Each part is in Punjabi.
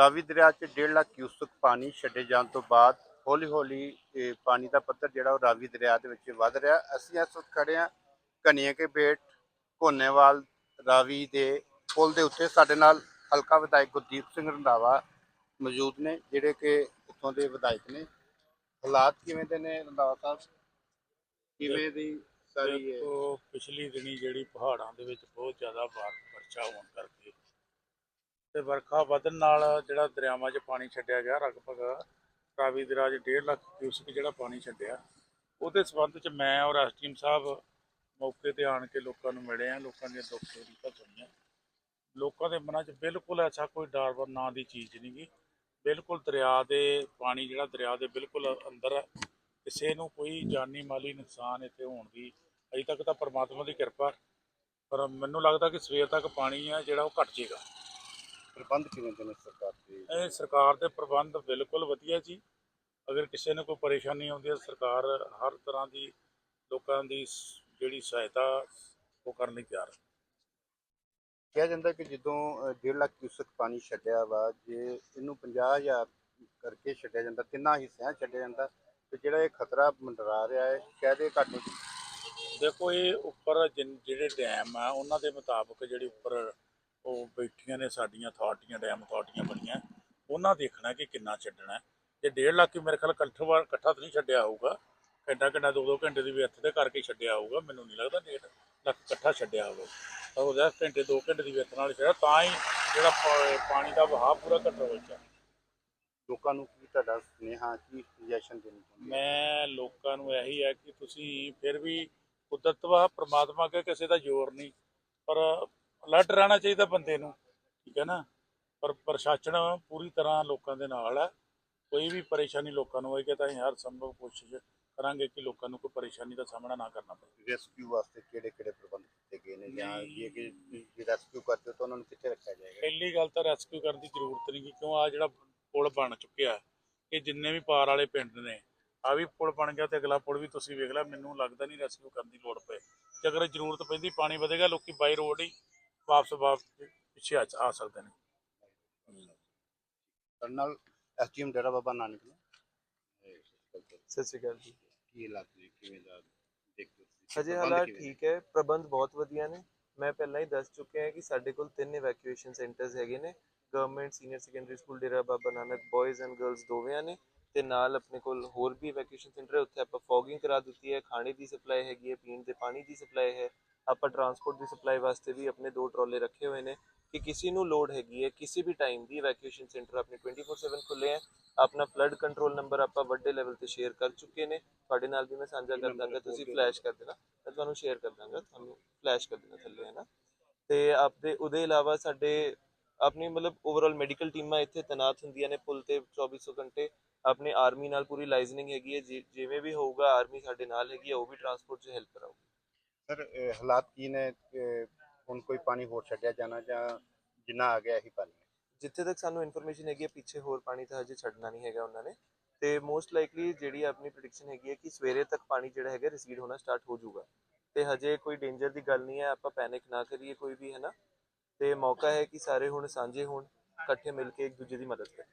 ਰਾਵੀ ਦਰਿਆ 'ਚ 1.5 ਲੱਖ ਕਿਊਸਕ ਪਾਣੀ ਛੱਡੇ ਜਾਣ ਤੋਂ ਬਾਅਦ ਹੌਲੀ ਹੌਲੀ ਪਾਣੀ ਦਾ ਪੱਧਰ ਜਿਹੜਾ ਉਹ ਰਾਵੀ ਦਰਿਆ ਦੇ ਵਿੱਚ ਵੱਧ ਰਿਹਾ। ਅਸੀਂ ਇਸ ਵਕਤ ਖੜੇ ਹਾਂ ਕਨੀਏ ਕੇ ਬੇਟ ਕੋਨੇਵਾਲ ਰਾਵੀ ਦੇ ਪੁਲ ਦੇ ਉੱਤੇ। ਸਾਡੇ ਨਾਲ ਹਲਕਾ ਵਿਧਾਇਕ ਗੁਰਦੀਪ ਸਿੰਘ ਰੰਧਾਵਾ ਮੌਜੂਦ ਨੇ, ਜਿਹੜੇ ਕਿ ਉੱਥੋਂ ਦੇ ਵਿਧਾਇਕ ਨੇ। ਹਾਲਾਤ ਕਿਵੇਂ ਦੇ ਨੇ ਰੰਧਾਵਾ ਸਾਹਿਬ? ਕਿਵੇਂ ਦੀ ਸਾਰੀ ਇਹ? ਪਿਛਲੀ ਦਿਨੀ ਜਿਹੜੀ ਪਹਾੜਾਂ ਦੇ ਵਿੱਚ ਬਹੁਤ ਜ਼ਿਆਦਾ ਬਾਰ ਵਰਖਾ ਹੋਣ ਕਰਕੇ ਤੇ ਵਰਖਾ ਵਧਣ ਨਾਲ ਜਿਹੜਾ ਦਰਿਆਵਾਂ 'ਚ ਪਾਣੀ ਛੱਡਿਆ ਗਿਆ, ਲਗਭਗ ਰਾਵੀ ਦਰਿਆ 'ਚ 1.5 ਲੱਖ ਕਿਊਸਕ ਜਿਹੜਾ ਪਾਣੀ ਛੱਡਿਆ। ਉਹਦੇ ਸਬੰਧ 'ਚ ਮੈਂ ਔਰ ਐਸਟੀਐਮ ਸਾਹਿਬ ਮੌਕੇ ਤੇ ਆਣ ਕੇ ਲੋਕਾਂ ਨੂੰ ਮਿਲੇ ਆ, ਲੋਕਾਂ ਦੀਆਂ ਦੁੱਖ ਤਕਲੀਫਾਂ ਸੁਣੀਆਂ। ਲੋਕਾਂ ਦੇ ਮਨਾਂ 'ਚ ਬਿਲਕੁਲ ਐਸਾ ਕੋਈ ਡਰ ਵਾ ਨਾਂ ਦੀ ਚੀਜ਼ ਨਹੀਂ ਗੀ। ਬਿਲਕੁਲ ਦਰਿਆ ਦੇ ਪਾਣੀ ਜਿਹੜਾ ਦਰਿਆ ਦੇ ਬਿਲਕੁਲ ਅੰਦਰ ਹੈ, ਕਿਸੇ ਨੂੰ ਕੋਈ ਜਾਨੀ ਮਾਲੀ ਨੁਕਸਾਨ ਇੱਥੇ ਹੋਣ ਦੀ ਅਜੇ ਤੱਕ ਤਾਂ ਪਰਮਾਤਮਾ ਦੀ ਕਿਰਪਾ। ਪਰ ਮੈਨੂੰ ਲੱਗਦਾ ਕਿ ਸਵੇਰ ਤੱਕ ਪਾਣੀ ਆ ਜਿਹੜਾ ਉਹ ਘਟ ਜਾਏਗਾ ਪ੍ਰਬੰਧ ਕਿਵੇਂ ਦੇ ਨੇ ਸਰਕਾਰ ਦੇ? ਇਹ ਸਰਕਾਰ ਦੇ ਪ੍ਰਬੰਧ ਬਿਲਕੁਲ ਵਧੀਆ ਜੀ। ਅਗਰ ਕਿਸੇ ਨੂੰ ਕੋਈ ਪਰੇਸ਼ਾਨੀ ਆਉਂਦੀ ਹੈ ਸਰਕਾਰ ਹਰ ਤਰ੍ਹਾਂ ਦੀ ਲੋਕਾਂ ਦੀ ਜਿਹੜੀ ਸਹਾਇਤਾ ਉਹ ਕਰਨ ਲਈ ਤਿਆਰ ਹੈ। ਕਿਹਾ ਜਾਂਦਾ ਕਿ ਜਦੋਂ ਅ, 1.5 ਲੱਖ ਕਿਊਸਕ ਪਾਣੀ ਛੱਡਿਆ ਵਾ ਜੇ ਇਹਨੂੰ 50000 ਕਰਕੇ ਛੱਡਿਆ ਜਾਂਦਾ ਤਿੰਨਾਂ ਹਿੱਸਿਆਂ ਛੱਡਿਆ ਜਾਂਦਾ ਤੇ ਜਿਹੜਾ ਇਹ ਖਤਰਾ ਮੰਡਰਾ ਰਿਹਾ ਹੈ ਕਾਹਦੇ ਘੱਟ। ਦੇਖੋ ਇਹ ਉੱਪਰ ਜਿਹੜੇ ਡੈਮ ਆ ਉਹਨਾਂ ਦੇ ਮੁਤਾਬਕ ਜਿਹੜੇ ਉੱਪਰ ਉਹ ਬੈਠੀਆਂ ਨੇ ਸਾਡੀਆਂ ਅਥਾਰਟੀਆਂ ਡੈਮ ਅਥਾਰਟੀਆਂ ਬਣੀਆਂ। ਉਹਨਾਂ ਦੇਖਣਾ ਕਿ ਕਿੰਨਾ ਛੱਡਣਾ। ਜੇ 1.5 ਲੱਖ ਮੇਰੇ ਖਿਆਲ ਇਕੱਠਾ ਵਾਰ ਇਕੱਠਾ ਤਾਂ ਨਹੀਂ ਛੱਡਿਆ ਹੋਊਗਾ। ਘੰਟਾ ਘੰਟਾ ਦੋ ਦੋ ਘੰਟੇ ਦੀ ਵਿੱਥ ਦੇ ਕਰਕੇ ਛੱਡਿਆ ਹੋਊਗਾ। ਮੈਨੂੰ ਨਹੀਂ ਲੱਗਦਾ 1.5 ਲੱਖ ਇਕੱਠਾ ਛੱਡਿਆ ਹੋਊਗਾ ਤਾਂ ਉਹ 10 ਘੰਟੇ ਦੋ ਘੰਟੇ ਦੀ ਵਿੱਥ ਨਾਲ ਛੱਡਿਆ ਤਾਂ ਹੀ ਜਿਹੜਾ ਪਾਣੀ ਦਾ ਵਹਾਅ ਪੂਰਾ ਕੰਟਰੋਲ 'ਚ ਲੋਕਾਂ ਨੂੰ ਕੀ ਤੁਹਾਡਾ ਸੁਨੇਹਾ ਕੀ ਸੁਜੈਸ਼ਨ ਦੇਣੀ ਚਾਹੁੰਦੇ? ਮੈਂ ਲੋਕਾਂ ਨੂੰ ਇਹੀ ਹੈ ਕਿ ਤੁਸੀਂ ਫਿਰ ਵੀ ਕੁਦਰਤ ਵਾ ਪ੍ਰਮਾਤਮਾ ਅੱਗੇ ਕਿਸੇ ਦਾ ਜ਼ੋਰ ਨਹੀਂ। ਪਰ ਅਲਰਟ ਰਹਿਣਾ ਚਾਹੀਦਾ ਬੰਦੇ ਨੂੰ ਠੀਕ ਹੈ ਨਾ? ਪਰ ਪ੍ਰਸ਼ਾਸਨ ਪੂਰੀ ਤਰ੍ਹਾਂ ਲੋਕਾਂ ਦੇ ਨਾਲ ਹੈ। ਕੋਈ ਵੀ ਪਰੇਸ਼ਾਨੀ ਲੋਕਾਂ ਨੂੰ ਹੋਏਗੀ ਤਾਂ ਅਸੀਂ ਹਰ ਸੰਭਵ ਕੋਸ਼ਿਸ਼ ਕਰਾਂਗੇ ਕਿ ਲੋਕਾਂ ਨੂੰ ਕੋਈ ਪਰੇਸ਼ਾਨੀ ਦਾ ਸਾਹਮਣਾ ਨਾ ਕਰਨਾ ਪਵੇ। ਰੈਸਕਿਊ ਵਾਸਤੇ ਕਿਹੜੇ ਕਿਹੜੇ ਪ੍ਰਬੰਧ ਕੀਤੇ ਗਏ ਨੇ ਜਾਂ ਇਹ ਕਿ ਜੇ ਰੈਸਕਿਊ ਕਰਦੇ ਤਾਂ ਉਹਨਾਂ ਨੂੰ ਕਿੱਥੇ ਰੱਖਿਆ ਜਾਏਗਾ? ਪਹਿਲੀ ਗੱਲ ਤਾਂ ਰੈਸਕਿਊ ਕਰਨ ਦੀ ਜ਼ਰੂਰਤ ਨਹੀਂ ਕਿਉਂ? ਆ ਜਿਹੜਾ ਪੁਲ ਬਣ ਚੁੱਕਿਆ ਇਹ ਜਿੰਨੇ ਵੀ ਪਾਰ ਵਾਲੇ ਪਿੰਡ ਨੇ ਆ ਵੀ ਪੁਲ ਬਣ ਗਿਆ ਤੇ ਅਗਲਾ ਪੁਲ ਵੀ ਤੁਸੀਂ ਵੇਖ ਲਿਆ ਮੈਨੂੰ ਲੱਗਦਾ ਨਹੀਂ ਰੈਸਕਿਊ ਕਰਨ ਦੀ ਲੋੜ ਪਏ। ਜੇ ਅਗਰ ਜ਼ਰੂਰਤ ਪੈਂਦੀ ਪਾਣੀ ਵਧੇਗਾ ਲੋਕੀ ਬਾਈ ਰੋਡ ਹੀ ਵਾਪਸ ਵਾਪਸ ਪਿੱਛੇ ਆ ਆ ਸਕਦੇ ਨੇ। ਸਾਡੇ ਨਾਲ ਐਸਟੀਐਮ ਡੇਰਾ ਬਾਬਾ ਨਾਨਕ ਨੇ। ਸਤਿ ਸ਼੍ਰੀ ਅਕਾਲ ਜੀ। ਕੀ ਇਲਾਕੇ ਕਿਵੇਂ ਦਾ ਦੇਖਦੇ ਹੋ ਪ੍ਰਬੰਧ ਹਾਲਾਤ ਨੇ? ਠੀਕ ਹੈ ਪ੍ਰਬੰਧ ਬਹੁਤ ਵਧੀਆ ਨੇ। ਮੈਂ ਪਹਿਲਾਂ ਹੀ ਦੱਸ ਚੁੱਕਿਆ ਹਾਂ ਕਿ ਸਾਡੇ ਕੋਲ ਤਿੰਨ ਇਵੈਕੂਏਸ਼ਨ ਸੈਂਟਰਸ ਹੈਗੇ ਨੇ। Government senior secondary school Dera Baba Nanak boys and girls ਦੋਵੇਂ ਨੇ ਤੇ ਨਾਲ ਆਪਣੇ ਕੋਲ ਹੋਰ ਵੀ ਇਵੈਕੂਏਸ਼ਨ ਸੈਂਟਰ ਹੈ। ਉੱਥੇ ਆਪਾਂ ਫੌਗਿੰਗ ਕਰਾ ਦਿੱਤੀ ਹੈ ਖਾਣੇ ਦੀ ਸਪਲਾਈ ਹੈਗੀ ਹੈ ਪੀਣ ਦੇ ਪਾਣੀ ਦੀ ਸਪਲਾਈ ਹੈ। ਆਪਾਂ ਟਰਾਂਸਪੋਰਟ ਦੀ ਸਪਲਾਈ ਵਾਸਤੇ ਵੀ ਆਪਣੇ ਦੋ ਟਰਾਲੇ ਰੱਖੇ ਹੋਏ ਨੇ ਕਿ ਕਿਸੇ ਨੂੰ ਲੋਡ ਹੈਗੀ ਹੈ ਕਿਸੇ ਵੀ ਟਾਈਮ ਦੀ ਇਵੈਕੂਏਸ਼ਨ ਸੈਂਟਰ ਆਪਣੇ 24/7 ਖੁੱਲੇ ਹੈ। ਆਪਣਾ ਫਲੱਡ ਕੰਟਰੋਲ ਨੰਬਰ ਆਪਾਂ ਵੱਡੇ ਲੈਵਲ ਤੇ ਸ਼ੇਅਰ ਕਰ ਚੁੱਕੇ ਨੇ। ਤੁਹਾਡੇ ਨਾਲ ਵੀ ਮੈਂ ਸਾਂਝਾ ਕਰ ਦਾਂਗਾ ਤੁਸੀਂ ਫਲੈਸ਼ ਕਰ ਦੇਣਾ। ਮੈਂ ਤੁਹਾਨੂੰ ਸ਼ੇਅਰ ਕਰ ਦਾਂਗਾ ਤੁਹਾਨੂੰ ਫਲੈਸ਼ ਕਰ ਦੇਣਾ ਥੱਲੇ ਹੈ ਨਾ? ਤੇ ਆਪਦੇ ਉਹਦੇ ਇਲਾਵਾ ਸਾਡੇ ਆਪਣੀ ਮਤਲਬ ਓਵਰਆਲ ਮੈਡੀਕਲ ਟੀਮਾਂ ਇੱਥੇ ਤੈਨਾਤ ਹੁੰਦੀਆਂ ਨੇ ਪੁਲ ਤੇ 2400 ਘੰਟੇ। ਆਪਣੀ ਆਰਮੀ ਨਾਲ ਪੂਰੀ ਲਾਈਜ਼ਨਿੰਗ ਹੈਗੀ ਹੈ। ਜਿਵੇਂ ਵੀ ਹੋਊਗਾ ਆਰਮੀ ਸਾਡੇ ਨਾਲ ਹੈਗੀ ਹੈ ਉਹ ਵੀ ਟਰਾਂਸਪੋਰਟ 'ਚ ਹੈਲਪ ਕਰਾਊਗੀ। ਸਰ ਹਾਲਾਤ ਕੀ ਨੇ? ਕਿ ਹੁਣ ਕੋਈ ਪਾਣੀ ਹੋਰ ਛੱਡਿਆ ਜਾਣਾ ਜਾਂ ਜਿੰਨਾ ਆ ਗਿਆ ਇਹੀ ਪਾਣੀ ਜਿੱਥੇ ਤੱਕ ਸਾਨੂੰ ਇਨਫੋਰਮੇਸ਼ਨ ਹੈਗੀ ਹੈ ਪਿੱਛੇ ਹੋਰ ਪਾਣੀ ਤਾਂ ਹਜੇ ਛੱਡਣਾ ਨਹੀਂ ਹੈਗਾ ਉਹਨਾਂ ਨੇ। ਤੇ ਮੋਸਟ ਲਾਈਕਲੀ ਜਿਹੜੀ ਆਪਣੀ ਪ੍ਰੈਡਿਕਸ਼ਨ ਹੈਗੀ ਹੈ ਕਿ ਸਵੇਰੇ ਤੱਕ ਪਾਣੀ ਜਿਹੜਾ ਹੈਗਾ ਰਿਸੀਡ ਹੋਣਾ ਸਟਾਰਟ ਹੋ ਜਾਊਗਾ। ਤੇ ਹਜੇ ਕੋਈ ਡੇਂਜਰ ਦੀ ਗੱਲ ਨਹੀਂ ਹੈ ਆਪਾਂ ਪੈਨਿਕ ਨਾ ਕਰੀਏ ਕੋਈ ਵੀ ਹੈ ਨਾ ਤੇ ਮੌਕਾ ਹੈ ਕਿ ਸਾਰੇ ਹੁਣ ਸਾਂਝੇ ਹੋਣ ਇਕੱਠੇ ਮਿਲ ਕੇ ਇੱਕ ਦੂਜੇ ਦੀ ਮਦਦ ਇਹ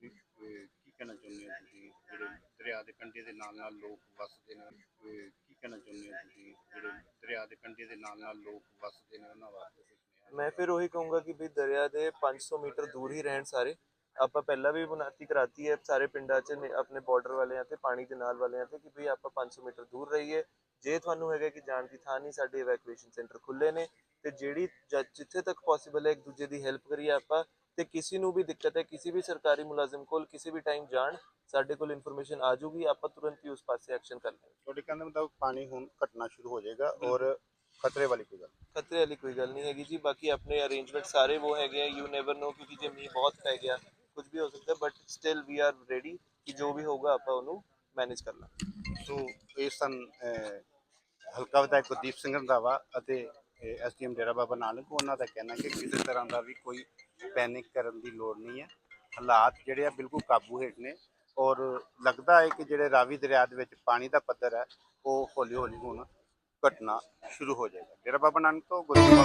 ਕੀ ਕਹਿਣਾ ਚਾਹੁੰਦੇ ਹੋ ਤੁਸੀਂ? ਜਿਹੜੇ ਦਰਿਆ ਦੇ ਕੰਢੇ ਦੇ ਨਾਲ ਨਾਲ ਲੋਕ ਵੱਸਦੇ ਨੇ ਕਹਿਣਾ ਚਾਹੁੰਦੇ ਹੋ ਤੁਸੀਂ? ਜਿਹੜੇ ਦਰਿਆ ਦੇ ਕੰਢੇ ਦੇ ਨਾਲ ਨਾਲ ਲੋਕ ਵੱਸਦੇ ਨੇ, ਉਹਨਾਂ ਵਾਸਤੇ ਕੁਛ ਮੈਂ ਫਿਰ ਉਹੀ ਕਹੂੰਗਾ ਕਿ ਵੀ ਦਰਿਆ ਦੇ 500 ਮੀਟਰ ਦੂਰ ਹੀ ਰਹਿਣ ਸਾਰੇ। ਆਪਾਂ ਪਹਿਲਾਂ ਵੀ ਬੁਨਿਆਦੀ ਕਰਾਤੀ ਹੈ ਸਾਰੇ ਪਿੰਡਾਂ 'ਚ ਆਪਣੇ ਬਾਰਡਰ ਵਾਲਿਆਂ ਤੇ, ਪਾਣੀ ਦੇ ਨਾਲ ਵਾਲਿਆਂ ਤੇ ਕਿ ਵੀ ਆਪਾਂ 500 ਮੀਟਰ ਦੂਰ ਰਹੀਏ। ਜੇ ਤੁਹਾਨੂੰ ਹੈਗਾ ਕਿ ਜਾਣ ਦੀ ਥਾਂ ਨਹੀਂ, ਸਾਡੇ ਇਵੈਕੂਏਸ਼ਨ ਸੈਂਟਰ ਖੁੱਲੇ ਨੇ ਤੇ ਜਿਹੜੀ ਜਿੱਥੇ ਤੱਕ ਪੋਸੀਬਲ ਹੈ ਇੱਕ ਦੂਜੇ ਦੀ ਹੈਲਪ ਕਰੀਏ ਆਪਾਂ। ਤੇ ਕਿਸੇ ਨੂੰ ਵੀ ਦਿੱਕਤ ਹੈ ਕਿਸੇ ਵੀ ਸਰਕਾਰੀ ਮੁਲਾਜ਼ਮ ਕੋਲ ਕਿਸੇ ਵੀ ਟਾਈਮ ਜਾਣ ਸਾਡੇ ਕੋਲ ਇਨਫੋਰਮੇਸ਼ਨ ਆ ਜਾਊਗੀ ਆਪਾਂ ਤੁਰੰਤ ਹੀ ਉਸ ਪਾਸੇ ਐਕਸ਼ਨ ਕਰ ਲਾਂਗੇ ਤੁਹਾਡੇ ਕਹਿੰਦੇ ਮੁਤਾਬਕ ਪਾਣੀ ਹੁਣ ਘਟਣਾ ਸ਼ੁਰੂ ਹੋ ਜਾਏਗਾ ਔਰ ਖਤਰੇ ਵਾਲੀ ਕੋਈ ਗੱਲ। ਖਤਰੇ ਵਾਲੀ ਕੋਈ ਗੱਲ ਨਹੀਂ ਹੈਗੀ ਜੀ ਬਾਕੀ ਆਪਣੇ ਅਰੇਂਜਮੈਂਟ ਸਾਰੇ ਉਹ ਹੈਗੇ ਆ ਯੂ ਨੈਵਰ ਨੋ ਕਿਉਂਕਿ ਜੇ ਮੀਂਹ ਬਹੁਤ ਪੈ ਗਿਆ ਕੁਝ ਵੀ ਹੋ ਸਕਦਾ but still we are ready ਕਿ ਜੋ ਵੀ ਹੋਊਗਾ ਆਪਾਂ ਉਹਨੂੰ ਮੈਨੇਜ ਕਰ ਲਾਂਗੇ। ਸੋ ਇਹ ਸਨ ਹਲਕਾ ਵਿਧਾਇਕ ਗੁਰਦੀਪ ਸਿੰਘ ਰੰਧਾਵਾ ਅਤੇ ਐਸਡੀਐਮ ਡੇਰਾ ਬਾਬਾ ਨਾਨਕ ਉਹਨਾਂ ਦਾ ਕਹਿਣਾ ਕਿ ਕਿਸੇ ਤਰ੍ਹਾਂ ਦਾ ਵੀ ਕੋਈ ਪੈਨਿਕ ਕਰਨ ਦੀ ਲੋੜ ਨਹੀਂ ਹੈ। ਹਾਲਾਤ ਜਿਹੜੇ ਆ ਬਿਲਕੁਲ ਕਾਬੂ ਹੇਠ ਨੇ ਔਰ ਲੱਗਦਾ ਹੈ ਕਿ ਜਿਹੜੇ ਰਾਵੀ ਦਰਿਆ ਦੇ ਵਿੱਚ ਪਾਣੀ ਦਾ ਪੱਧਰ ਹੈ, ਉਹ ਹੌਲੀ ਹੌਲੀ ਹੁਣ ਘਟਣਾ ਸ਼ੁਰੂ ਹੋ ਜਾਏਗਾ। ਡੇਰਾ ਬਾਬਾ ਨਾਨਕ ਤੋਂ ਗੁਰਦੀਪ